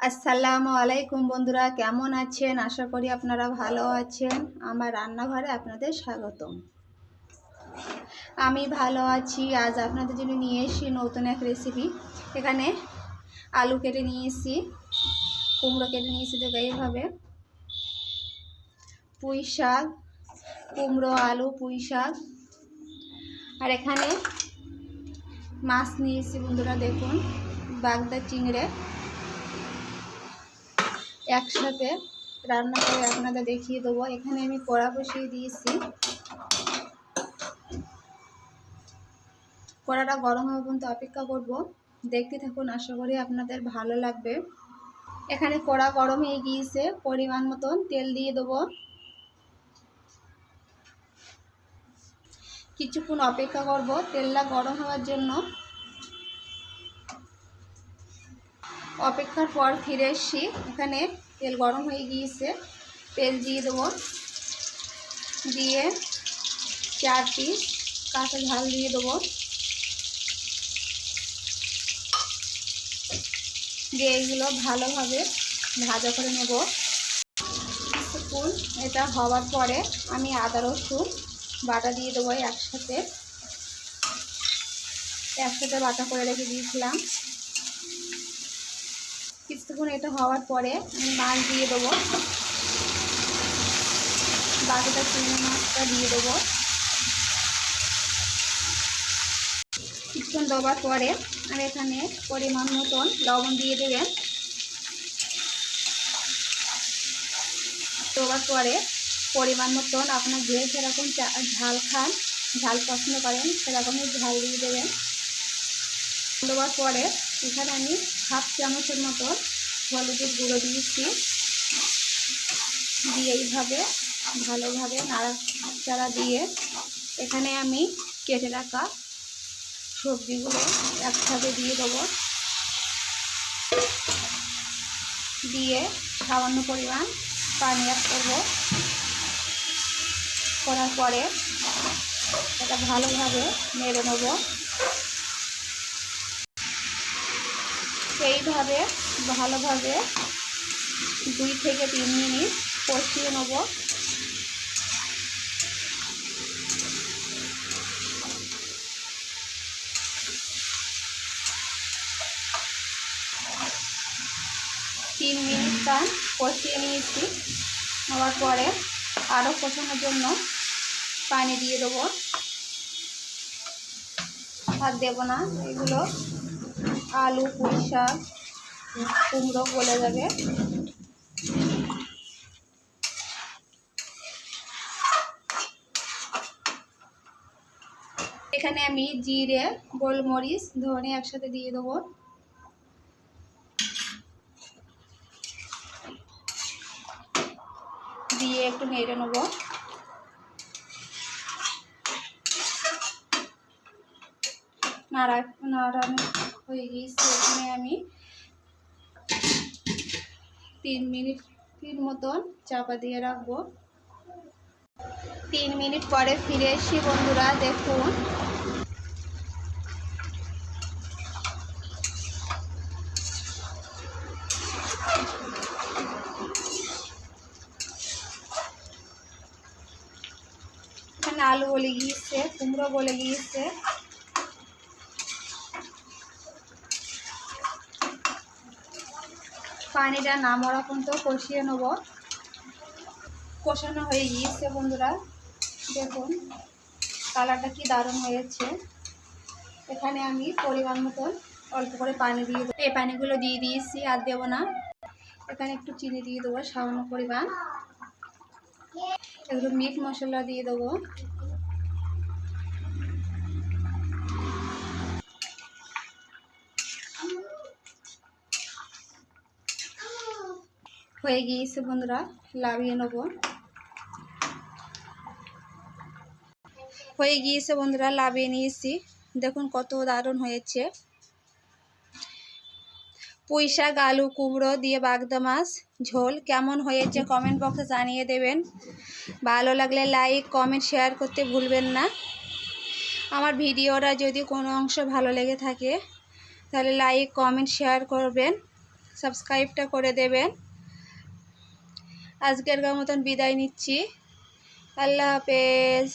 আসসালামু আলাইকুম বন্ধুরা, কেমন আছেন? আশা করি আপনারা ভালো আছেন। আমার রান্নাঘরে আপনাদের স্বাগতম। আমি ভালো আছি। আজ আপনাদের জন্য নিয়ে এসেছি নতুন এক রেসিপি এখানে আলু কেটে নিয়ে এসেছি কুমড়ো কেটে নিয়ে এসেছি দেখো এইভাবে। পুঁই শাক, কুমড়ো, আলু, পুঁই শাক। আর এখানে মাছ নিয়ে এসেছি বন্ধুরা, দেখুন, বাগদা চিংড়ে। একসাথে রান্না করে আপনাদের দেখিয়ে দেবো। এখানে আমি কড়া বসিয়ে দিয়েছি। কড়াটা গরম হওয়া পর্যন্ত অপেক্ষা করব। দেখতে থাকুন, আশা করি আপনাদের ভালো লাগবে। এখানে কড়া গরম হয়ে গিয়েছে, পরিমাণ মতন তেল দিয়ে দেবো। কিছুক্ষণ অপেক্ষা করব, তেলটা গরম হওয়ার জন্য। অপেক্ষার পর ফিরে এসছি। এখানে তেল গরম হয়ে গিয়েছে। তেল দিয়ে দেবো। দিয়ে চার পিস কাঁচা ঝাল দিয়ে দেবো। দিয়ে এগুলো ভালোভাবে ভাজা করে নেব। এটা হওয়ার পরে আমি আদা, রসুন বাটা দিয়ে দেবো একসাথে। একসাথে বাটা করে রেখে দিয়েছিলাম। কিছুক্ষণ এটা হওয়ার পরে আমি মাছ দিয়ে দেবো। বাকিটা চিংড়ি মাছটা দিয়ে দেবো। কিছুক্ষণ দেওয়ার পরে আমি এখানে পরিমাণ মতন লবণ দিয়ে দেবেন। দেওয়ার পরে পরিমাণ মতন আপনার যে সেরকম ঝাল খান, ঝাল পছন্দ করেন সেরকমই ঝাল দিয়ে দেবেন। দেওয়ার পরে এখানে আমি হাফ চামচের মতো হলুদের গুঁড়ো দিয়েছি। দিয়ে এইভাবে ভালোভাবে নাড়াচাড়া দিয়ে এখানে আমি কেটে রাখা সবজিগুলো একসাথে দিয়ে দেবো। দিয়ে সামান্য পরিমাণ পানি অ্যাড করব। করার পরে এটা ভালোভাবে নেড়ে নেব। এইভাবে ভালোভাবে দুই থেকে তিন মিনিট কষিয়ে নেব। তিন মিনিট টান কষিয়ে নিয়েছি। নেওয়ার পরে আরও কষানোর জন্য পানি দিয়ে দেবো। আর দেবো না, এগুলো আলু, পুঁই শাক, কুমড়ো গলে যাবে। এখানে আমি জিরে, গোলমরিচ, ধনে একসাথে দিয়ে দেবো। দিয়ে একটু নেড়ে নেব। নাড়া নাড়ানো হয়ে গিয়েছে। এখানে আমি তিন মিনিটের মতন চাপা দিয়ে রাখব। তিন মিনিট পরে ফিরে এসি বন্ধুরা দেখুন। আলু বলে গিয়েছে, কুমড়ো বলে গিয়েছে। পানিটা না মরা পর্যন্ত কষিয়ে নেব। কষানো হয়ে গিয়েছে বন্ধুরা। দেখুন, কালারটা কি দারুণ হয়েছে। এখানে আমি পরিমাণ মতন অল্প করে পানি দিয়ে দেবো। এই পানিগুলো দিয়ে দিয়েছি, আর দেবো না। এখানে একটু চিনি দিয়ে দেবো, সামান্য পরিমাণ। এগুলো মিট মশলা দিয়ে দেবো। হয়ে গিয়েছে বন্ধুরা, লাভিয়ে নেব। হয়ে গিয়েছে বন্ধুরা, লাভিয়ে নিয়েছি। দেখুন কত দারুণ হয়েছে। পুঁই শাক আলু কুমড়ো দিয়ে বাগদা মাছ, ঝোল কেমন হয়েছে কমেন্ট বক্সে জানিয়ে দেবেন। ভালো লাগলে লাইক কমেন্ট শেয়ার করতে ভুলবেন না। আমার ভিডিওটা যদি কোনো অংশ ভালো লেগে থাকে, তাহলে লাইক কমেন্ট শেয়ার করবেন। সাবস্ক্রাইবটা করে দেবেন। আজকের মতন বিদায় নিচ্ছি। আল্লাহ হাফেজ।